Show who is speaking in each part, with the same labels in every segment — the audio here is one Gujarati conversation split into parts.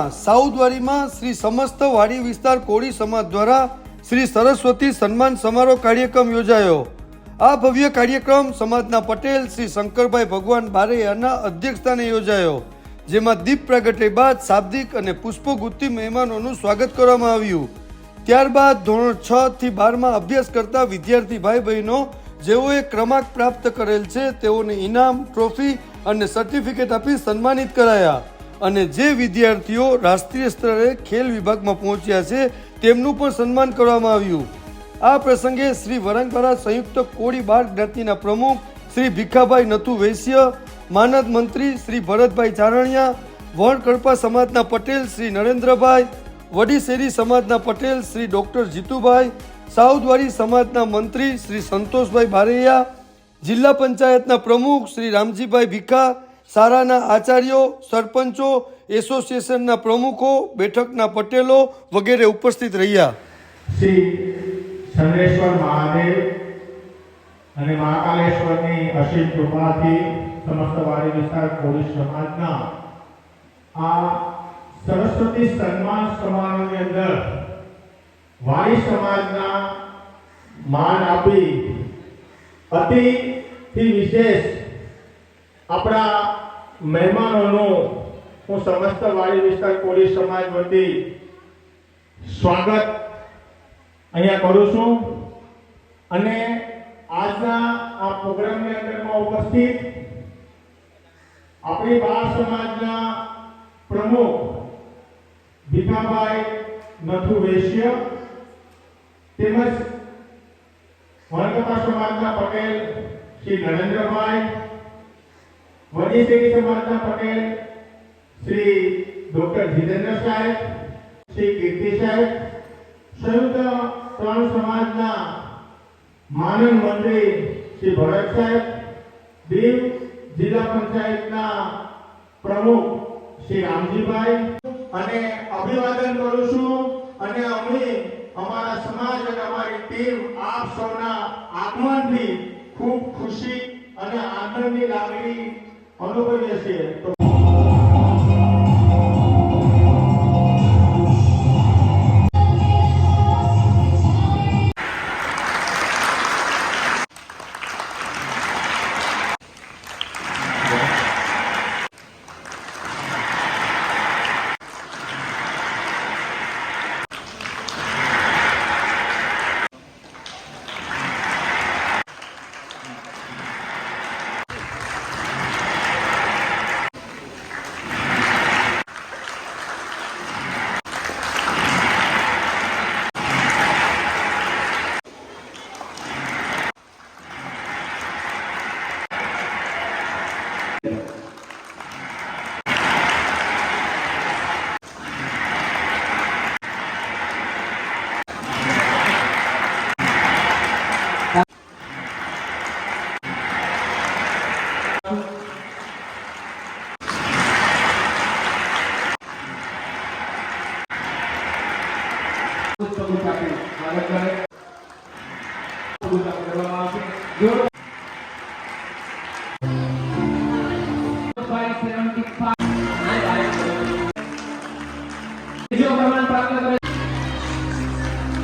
Speaker 1: દીવમાં સાઉદવાડીમાં શ્રી સમસ્ત વાડી વિસ્તાર કોળી સમાજ દ્વારા શ્રી સરસ્વતી સન્માન સમારોહ કાર્યક્રમ યોજાયો. આ ભવ્ય કાર્યક્રમ સમાજના પટેલ, શ્રી શંકરભાઈ ભગવાન બારૈયાના અધ્યક્ષસ્થાને યોજાયો, જેમાં દીપ પ્રગટે બાદ શાબ્દિક અને પુષ્પગુત્તી મહેમાનોનું સ્વાગત કરવામાં આવ્યું. ત્યારબાદ ધોરણ છ થી બારમાં અભ્યાસ કરતા વિદ્યાર્થી ભાઈ બહેનો જેઓએ ક્રમાંક પ્રાપ્ત કરેલ છે, તેઓને ઇનામ, ટ્રોફી અને સર્ટિફિકેટ આપી સન્માનિત કરાયા. અને જે વિદ્યાર્થીઓ રાષ્ટ્રીય સ્તરે ખેલ વિભાગમાં પહોંચ્યા છે, તેમનું પણ સન્માન કરવામાં આવ્યું. આ પ્રસંગે શ્રી વરંગપરા સંયુક્ત કોળી બાળ જ્ઞાતિના પ્રમુખ શ્રી ભીખાભાઈ નથુ વૈશ્ય માનદ મંત્રી શ્રી ભરતભાઈ ચારણિયા વણકડપા સમાજના પટેલ શ્રી નરેન્દ્રભાઈ વડીશેરી સમાજના પટેલ શ્રી ડૉક્ટર જીતુભાઈ, સાઉદવાડી સમાજના મંત્રી શ્રી સંતોષભાઈ બારૈયા, જિલ્લા પંચાયતના પ્રમુખ શ્રી રામજીભાઈ ભીખા શાળાના આચાર્યો, સરપંચો, એસોસિએશનના પ્રમુખો, બેઠકના પટેલો વગેરે ઉપસ્થિત રહ્યા.
Speaker 2: શ્રી ચંદ્રેશ્વર મહાદેવ અને મહાકાલેશ્વરની અસીમ કૃપાથી સમસ્ત વાડી વિસ્તાર પોલીસ સમાજના આ સરસ્વતી સન્માન સમારોહની અંદર વાડી સમાજના માન આપી અતિથી વિશેષ આપણા મહેમાનોનું હું સમસ્ત વાડી વિસ્તાર પોલીસ સમાજ વતી સ્વાગત અહીંયા કરું છું. અને આજના આ પ્રોગ્રામની અંદરમાં ઉપસ્થિત આપણી બાળ સમાજના પ્રમુખ ભીખાભાઈ નથુ વૈશ્ય તેમજ વણકપા સમાજના પટેલ શ્રી નરેન્દ્રભાઈ વડીશેરી સમાજના પટેલ, શ્રી ડોક્ટર જીતેન્દ્ર સાહેબ, શ્રી કીર્તિ સાહેબ, સંયુક્ત ત્રણ સમાજના માનન મંત્રી શ્રી ભરત સાહેબ, દીવ જિલ્લા પંચાયતના પ્રમુખ શ્રી રામજીભાઈ. અને અભિવાદન કરું છું અને અમે અમારા સમાજ અને અમારી ટીમ આપ સૌના આગમનથી ખૂબ ખુશી અને આનંદની લાગણી
Speaker 3: অনুপ্রবেশে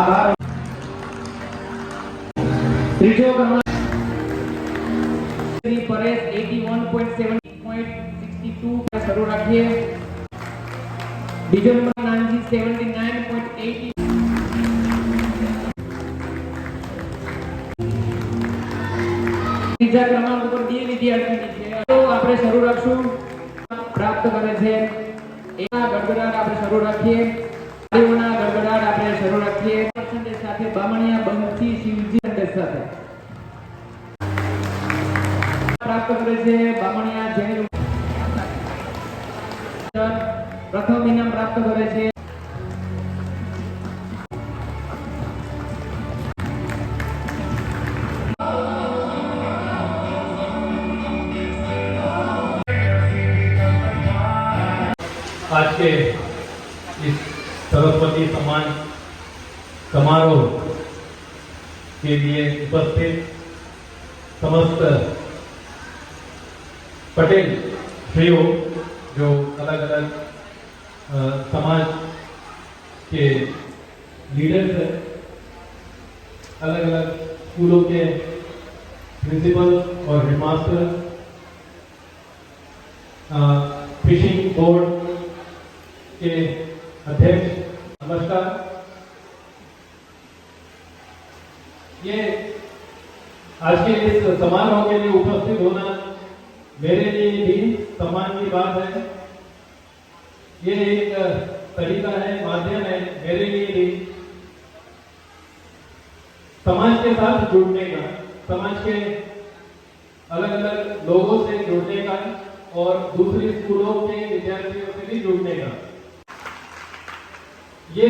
Speaker 3: આભાર. ત્રીજો ક્રમાંક પરેશ 81.70.62 પર શરૂ રાખીએ. બીજો નંબર નાનજી 79.80 પ્રાપ્ત કરે છે બામણિયા જૈન પ્રથમ ઇનામ પ્રાપ્ત કરે છે.
Speaker 4: समाज के लीडर्स हैं अलग अलग स्कूलों के प्रिंसिपल और हेडमास्टर फिशिंग बोर्ड के अध्यक्ष, नमस्कार। ये आज के इस समारोह के लिए उपस्थित होना मेरे लिए भी सम्मान की बात है। ये एक तरीका है, माध्यम है मेरे लिए समाज के साथ जुड़ने का, समाज के अलग अलग लोगों से जुड़ने का और दूसरे स्कूलों के विद्यार्थियों से भी जुड़ने का। ये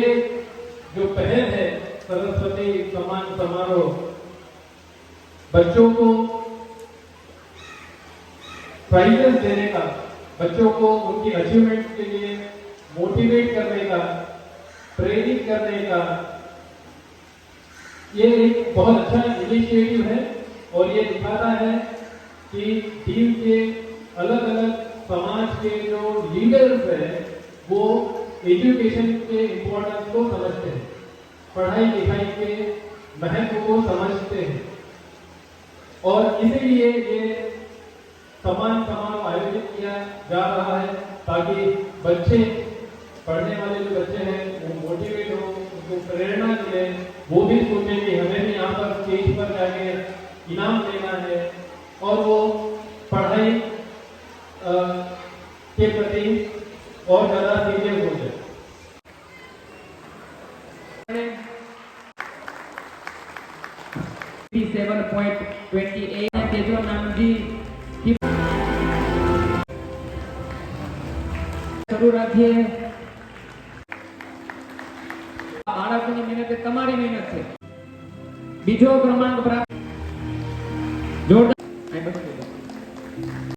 Speaker 4: जो पहल है, सरस्वती सम्मान समारोह, बच्चों को प्राइजेस देने का, बच्चों को उनकी अचीवमेंट के लिए मोटिवेट करने का प्रेरित करने का, ये एक बहुत अच्छा इनिशिएटिव है और ये दिखाता है कि टीम के अलग अलग समाज के जो लीडर्स हैं, वो एजुकेशन के इम्पोर्टेंस को समझते हैं, पढ़ाई लिखाई के महत्व को समझते हैं। और इसीलिए ये समान समारोह आयोजित किया जा रहा है ताकि बच्चे पढ़ने वाले जो बच्चे हैं, वो मोटिवेट हो, उनको प्रेरणा मिले, वो भी सोचे कि हमें भी यहाँ पर स्टेज पर जाके इनाम लेना है और वो पढ़ाई के प्रति और ज़्यादा सीरियस हो जाए।
Speaker 3: सेवन पॉइंट ट्वेंटी एट तेजो नाम जी की ज़रूरत है બીજો ક્રમાંક પ્રાપ્ત જોરદાર.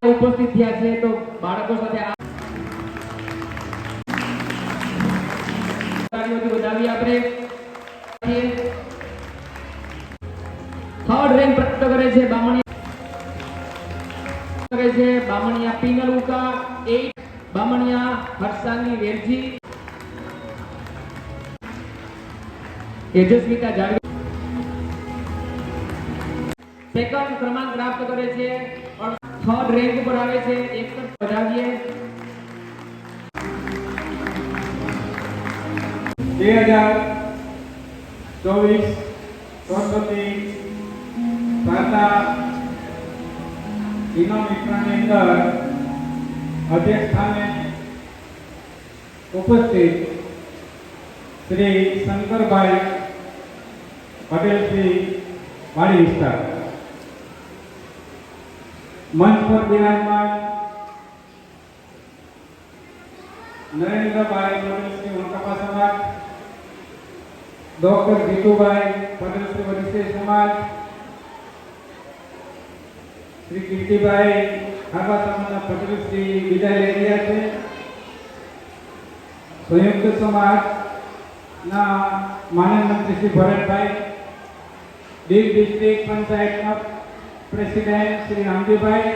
Speaker 3: ઉપસ્થિત થયા છે તો બાળકો સાથે વધાવી આપણે થર્ડ રેન્ક પ્રાપ્ત કરે છે બામણિયા કરે છે બામણિયા પિનલ ઉકા 8 બામણિયા હર્ષાની વેરજી તેજસ્વિતા જાડવી સેકન્ડ ક્રમાંક પ્રાપ્ત કરે છે. થર્ડ રેન્ક ઉપર આવે છે. એક તરફ વધાવીએ
Speaker 5: બે હજાર ચોવીસ, સરસ્વતી વાર્તા ઇનામ વિતરણની અંદર અધ્યક્ષ સ્થાને ઉપસ્થિત શ્રી શંકરભાઈ પટેલ શ્રી વાડી વિસ્તાર. મંચ પર બિરાજમાન નરેન્દ્રભાઈ પટેલ શ્રી વંકપા સમાજ ડોક્ટર જીતુભાઈ પટેલ શ્રી વરિષ્ઠ સમાજ, શ્રી કીર્તિભાઈ ખારવા સમાજના પટેલ વિદાય લઈ રહ્યા છે. સંયુક્ત સમાજના માનન મંત્રી શ્રી ભરતભાઈ દીવ ડિસ્ટ્રિક્ટ પંચાયતના પ્રેસિડેન્ટ શ્રી રામજીભાઈ,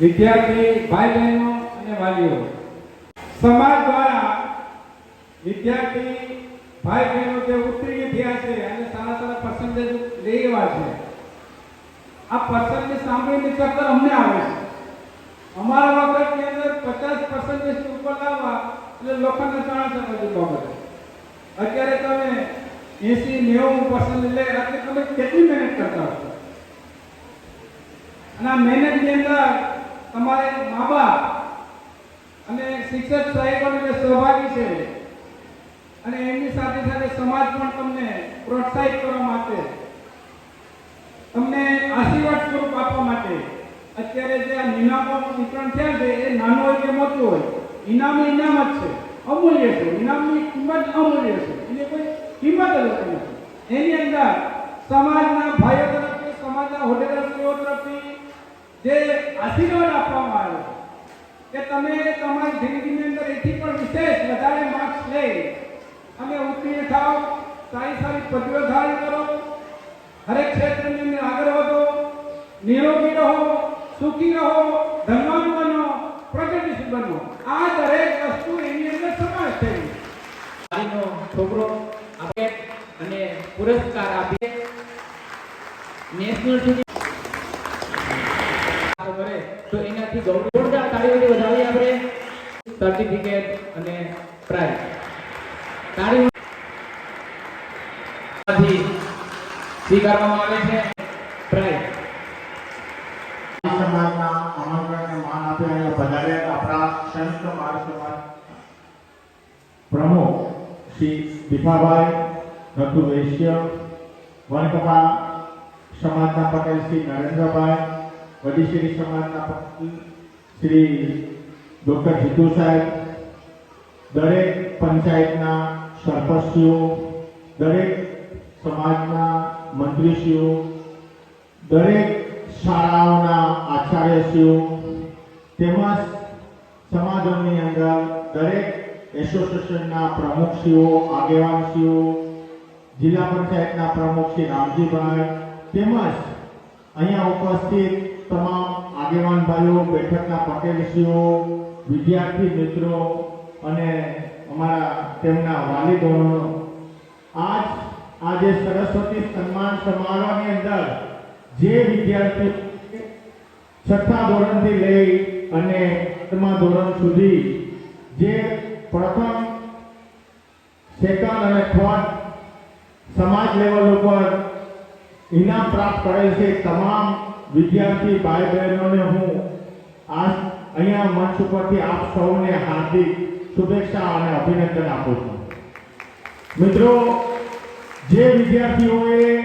Speaker 5: વિદ્યાર્થી ભાઈ બહેનો અને વાલીઓ. સમાજ દ્વારા વિદ્યાર્થી ભાઈ બહેનો જે ઉત્તીર્ણ થયા છે અને સારા સારા પર્સન્ટેજ લઈ રહ્યા છે, આ પર્સન્ટેજ સાંભળીને ચક્કર અમને આવે છે. અમારા વખતની અંદર પચાસ પર્સન્ટેજ ઉપર લાવવા એટલે લોકોને ચાણસર બધું બાબત અત્યારે તમે એસી નેવું પર્સન્ટેજ લે એટલે તમે કેટલી મહેનત કરતા હશો? અને આ મહેનતની અંદર તમારે મા બાપ અને શિક્ષક સાહેબોને સહભાગી છે અને એમની સાથે સાથે સમાજ પણ તમને પ્રોત્સાહિત કરવા માટે, તમને આશીર્વાદ સ્વરૂપ આપવા માટે અત્યારે જે આ ઇનામોનું વિતરણ થયા છે, એ નાનું હોય કે મોટું હોય ઇનામ ઇનામ જ છે, અમૂલ્ય છે. ઇનામની કિંમત અમૂલ્ય છે. એટલે કોઈ કિંમત જ નથી. એની અંદર સમાજના ભાઈઓ તરફથી, સમાજના હોદ્દેદારશ્રીઓ તરફથી જે આશીર્વાદ આપવામાં આવ્યો કે તમે તમારી જિંદગીની અંદર એથી પણ વિશેષ વધારે માર્ક્સ લઈ અને ઉત્તીર્ણ થાવ સારી સારી પદવીઓ ધારણ કરો, હરેક ક્ષેત્રની અંદર આગળ વધો, નિરોગી રહો, સુખી રહો, ધનવાન બનો, પ્રગતિશીલ બનો. આ દરેક વસ્તુ એની અંદર સમાવેશ થઈ
Speaker 3: વાલીનો છોકરો આપે અને પુરસ્કાર આપીએ નેશનલ સુધી કરે તો જોરદાર તાળીઓથી વધાવી આપણે સર્ટિફિકેટ અને પ્રાઇઝ તાળી સ્વીકારવામાં આવે છે પ્રાઇઝ
Speaker 2: આપણા સંયુક્ત સમાજ પ્રમુખ શ્રી દીપાભાઈ રઘુ વૈશ્ય વનકપા સમાજના પટેલ શ્રી નરેન્દ્રભાઈ વડીશ્રી સમાજના શ્રી ડોક્ટર જીતુ સાહેબ દરેક પંચાયતના સરપંચીઓ દરેક સમાજના મંત્રીશ્રીઓ, દરેક શાળાઓના આચાર્યશ્રીઓ, તેમજ સમાજોની અંદર દરેક એસોસિએશનના પ્રમુખશ્રીઓ, આગેવાનશ્રીઓ, જિલ્લા પંચાયતના પ્રમુખ શ્રી રામજીભાઈ, તેમજ અહીંયા ઉપસ્થિત તમામ આગેવાન ભાઈઓ, બેઠકના પટેલશ્રીઓ, વિદ્યાર્થી મિત્રો અને અમારા તેમના વાલીગણો આજ, આજે સરસ્વતી સન્માન સમારોહની અંદર જે વિદ્યાર્થી છઠ્ઠા ધોરણથી લઈ અને આઠમા ધોરણ સુધી જે પ્રથમ સેકન્ડ અને થર્ડ સમાજ લેવલ ઉપર ઇનામ પ્રાપ્ત કરેલ છે, તમામ વિદ્યાર્થી ભાઈ બહેનોને હું આ અહીંયા મંચ ઉપરથી આપ સૌને હાર્દિક શુભેચ્છા અને અભિનંદન આપું છું. મિત્રો, જે વિદ્યાર્થીઓએ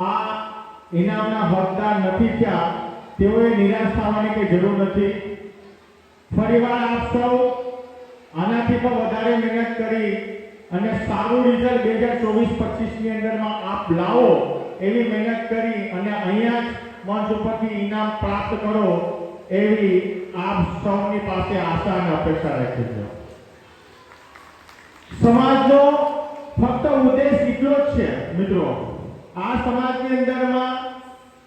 Speaker 2: આ ઇનામના હકદાર નથી થયા, તેઓએ નિરાશ થવાની કે જરૂર નથી. ફરીવાર આપ સૌ આનાથી પણ વધારે મહેનત કરી અને સારું રિઝલ્ટ બે હજાર ચોવીસ પચીસની અંદરમાં આપ લાવો એવી મહેનત કરી અને અહીંયા જ મંચ ઉપરથી ઇનામ પ્રાપ્ત કરો એવી આપ સૌની પાસે આશા અને અપેક્ષા રાખી છે સમાજનો ફક્ત ઉદ્દેશ એટલો જ છે, મિત્રો. આ સમાજની અંદરમાં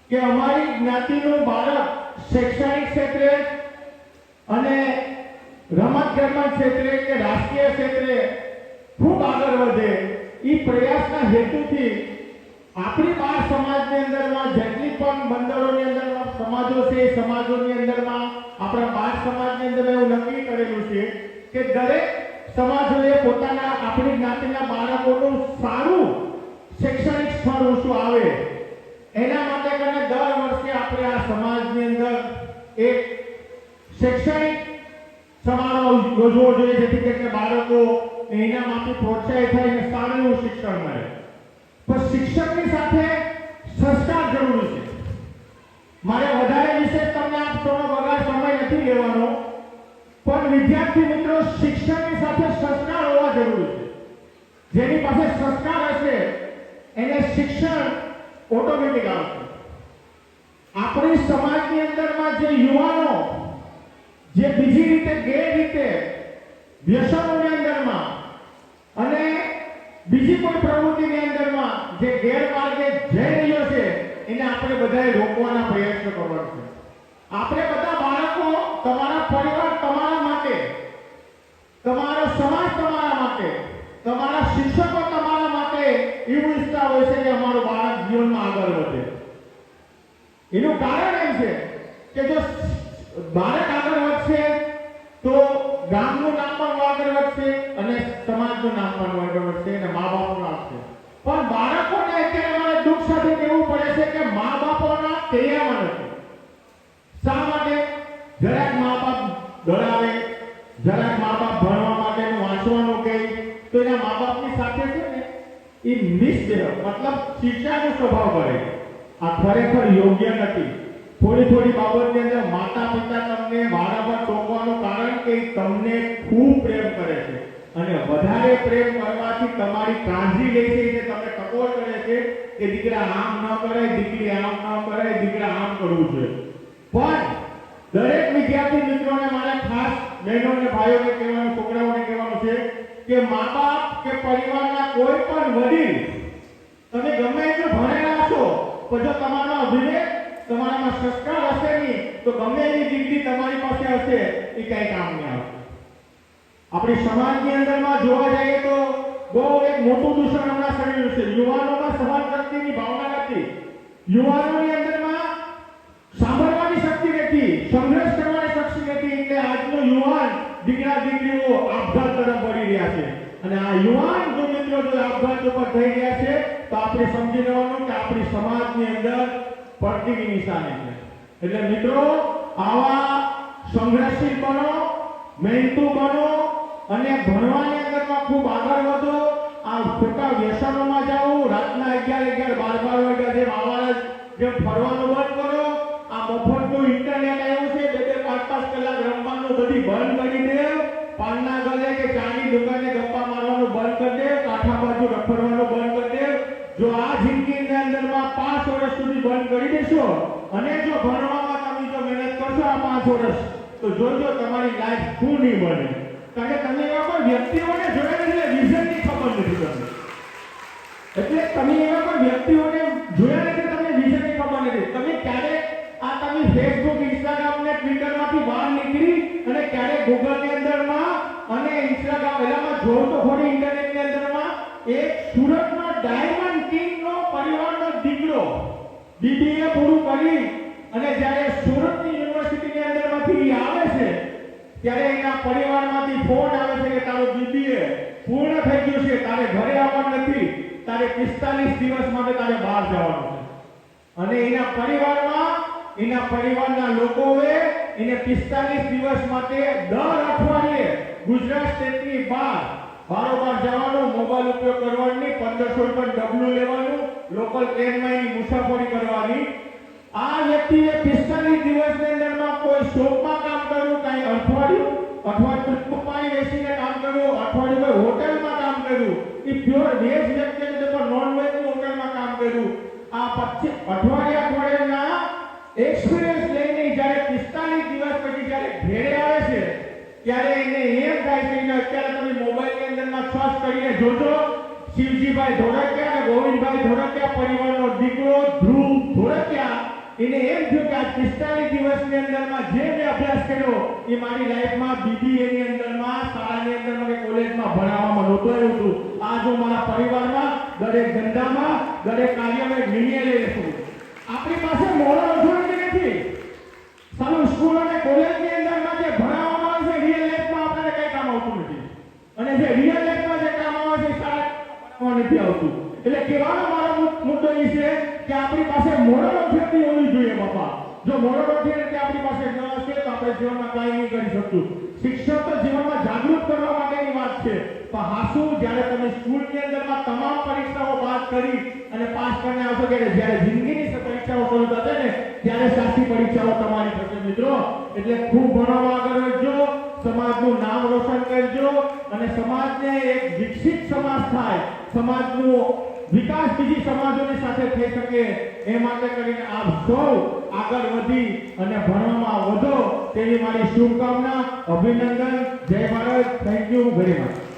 Speaker 2: કે અમારી જ્ઞાતિનું બાળક શૈક્ષણિક ક્ષેત્રે અને રમત ગમત ક્ષેત્રે કે રાષ્ટ્રીય ક્ષેત્રે ખૂબ આગળ વધે. એ પ્રયાસના હેતુથી આપણી બાર સમાજની અંદરમાં જેટલી પણ બંદરોની અંદરમાં સમાજો છે, એ સમાજોની અંદરમાં આપણા બાર સમાજની અંદર એવું નક્કી કરેલું છે કે દરેક સમાજોએ પોતાના આપણી જ્ઞાતિના બાળકોનું સારું શૈક્ષણિક સ્થળ ઊંચું આવે. એના માટે કરીને દર વર્ષે આપણે આ સમાજની અંદર એક શૈક્ષણિક સમારોહ યોજવો જોઈએ, જેથી કરીને બાળકો એનામાંથી પ્રોત્સાહિત થઈને સારું શિક્ષણ મળે. પણ શિક્ષકની સાથે સંસ્કાર જરૂરી છે. મારે વધારે વિશે તમને આપ બગાડ સમય નથી લેવાનો, પણ વિદ્યાર્થી મિત્રો શિક્ષણની સાથે સંસ્કાર હોવા જરૂરી છે. જેની પાસે સંસ્કાર હશે, એને શિક્ષણ ઓટોમેટિક આવશે. આપણી સમાજની અંદરમાં જે યુવાનો, જે બીજી રીતે ગેર રીતે વ્યસનોની અંદરમાં અને કોઈ પ્રવૃત્તિની અંદરમાં જે ગેરમાર્ગે જઈ રહ્યો છે, એને આપણે બધાએ રોકવાના પ્રયત્ન કરવા છે. આપણે બધા બાળકો, તમારા પરિવાર તમારા માટે, તમારો સમાજ તમારા માટે, તમારા શિક્ષકો તમારા માટે એવું ઈચ્છતા હોય છે કે અમારું બાળક જીવનમાં આગળ વધે. એનું કારણ એમ છે કે જો બાળક યોગ્ય નથી. થોડી થોડી બાબતની અંદર માતા પિતા તમને વારંવાર ટોકવાનું કારણ કે તમને ખૂબ પ્રેમ કરે છે. અને વધારે પ્રેમ કરવાથી તમારી કાળજી લે છે જે તમને ટકોર કરે છે કે દીકરા આમ ન કરે દીકરી આમ ન કરે દીકરા આમ કરવું છે પણ દરેક વિદ્યાર્થી મિત્રોને મારે ખાસ બહેનોને, ભાઈઓને કહેવાનું, છોકરાઓને કહેવાનું છે કે મા બાપ કે પરિવારના કોઈ પણ વડીલ, તમે ગમે એટલું ભણેલા છો પણ જો તમારામાં વિવેક તમારામાં સંસ્કાર હશે નહીં, તો ગમે એની જિંદગી તમારી પાસે હશે, એ કઈ કામ નહીં આવશે આપણી સમાજની અંદરમાં જોવા જઈએ તો બહુ એક મોટું દૂષણ હમણાં શરીર છે. યુવાનોમાં સહન શક્તિની ભાવના નથી. યુવાનોની અંદરમાં સાંભળવાની શક્તિ નથી, સંઘર્ષ કરવાની શક્તિ નથી, એટલે આજનો યુવાન દીકરા દીકરીઓ આપઘાત તરફ વળી રહ્યા છે. અને આ યુવાન જાઓ. રાતના અગિયાર અગિયાર બાર બાર વાગ્યા જેમ આવાના જેમ ફરવાનું બંધ કરો. આ મફતનું ઇન્ટરનેટ આવ્યું છે. બે બે પાંચ પાંચ કલાક રમવાનું બધી બંધ કરી દે. પાનના ગલે કે ચાની દુકાને દેશો અને જો ભણવામાં તમે જો મહેનત કરશો આ પાંચ વર્ષ, તો જોજો તમારી લાઈફ શું નહીં બને. કારણ કે તમે એવા કોઈ વ્યક્તિઓને જોયા નથી વિઝનની ખબર નથી તમને. એટલે તમે એવા કોઈ વ્યક્તિઓને જોયા નથી તમને વિઝનની ખબર નથી. તમે ક્યારે આ તમે ફેસબુક ઇન્સ્ટાગ્રામ ને ટ્વિટરમાંથી બહાર નીકળી અને ક્યારે ગૂગલની અંદરમાં અને ઇન્સ્ટાગ્રામ એલામાં જોવો તો ખોટી ઇન્ટરનેટની અંદરમાં એક સુરતમાં ડાયમંડ કિંગ નો પરિવારનો દીકરો બીબીએ પૂરું કરી અને જ્યારે સુરતની યુનિવર્સિટીની અંદરમાંથી આવે છે, ત્યારે એના પરિવારમાંથી ફોન આવે છે કે તારો બીબીએ પૂર્ણ થઈ ગયું છે, તારે ઘરે આવવાનું નથી, તારે 45 દિવસ માટે તારે બહાર જવાનું છે. અને એના પરિવારમાં, એના પરિવારના લોકોએ એને 45 દિવસ માટે દર અઠવાડિયે ગુજરાત સ્ટેટની બહાર બારોબાર જવાનું મોબાઈલ ઉપયોગ કરવાનો, પંદરસો રૂપિયા ડબલું લેવાનું લોકલ ટ્રેનમાં એની મુસાફરી કરવાની. આ વ્યક્તિએ 45 દિવસની અંદરમાં કોઈ શોપમાં કામ કર્યું, કાંઈ અઠવાડિયું? અઠવાડિયું પાણી બેસીને કામ કર્યું, અઠવાડિયું હોટેલમાં કામ કર્યું. એ પ્યોર વેજ એ મારી લાઈફમાં બીબીએ ની અંદરમાં, શાળાની અંદરમાં કે કોલેજમાં ભણાવવામાં નહોતો આવ્યો હતું. આ જો મારા પરિવારમાં દરેક ધંધામાં, દરેક કાર્યમાં નિર્ણય લઈ લેશું આપણી પાસે મોરલ ઓથોરિટી નથી. સારું સ્કૂલ અને કોલેજની અંદરમાં જે ભણાવવામાં આવે છે રિયલ લાઈફમાં આપણને કઈ કામ આવતું નથી. અને જે રિયલ લાઈફમાં જે કામ આવે છે, શાળા નથી આવતું. એટલે કહેવાનો મારો મુદ્દો એ છે કે આપણી પાસે મોરલ ઓથોરિટી હોવી જોઈએ બાપા. જો મોરલ ઓથોરિટી આપણી પાસે જ્ઞાન હશે તો આપણે જીવનમાં કાંઈ નહીં કરી શકતું. શિક્ષણ તો જીવનમાં જાગૃત કરવા માટેની વાત છે. પણ હાસુ, જ્યારે તમે સ્કૂલની અંદરમાં તમામ પરીક્ષાઓ પાસ કરી અને પાસ કરીને આવશો કે જ્યારે જિંદગીની પરીક્ષાઓ શરૂ થશે ને, ત્યારે સાચી પરીક્ષાઓ તમારી થશે મિત્રો. એટલે ખૂબ ભણવા આગળ વધજો, સમાજનું નામ રોશન કરજો અને સમાજને એક વિકસિત સમાજ થાય. સમાજનું વિકાસ બીજી સમાજોની સાથે થઈ શકે એ માટે કરીને આપ સૌ આગળ વધી અને ભણવામાં વધો તેવી મારી શુભકામના, અભિનંદન. જય Bharat. Thank you very much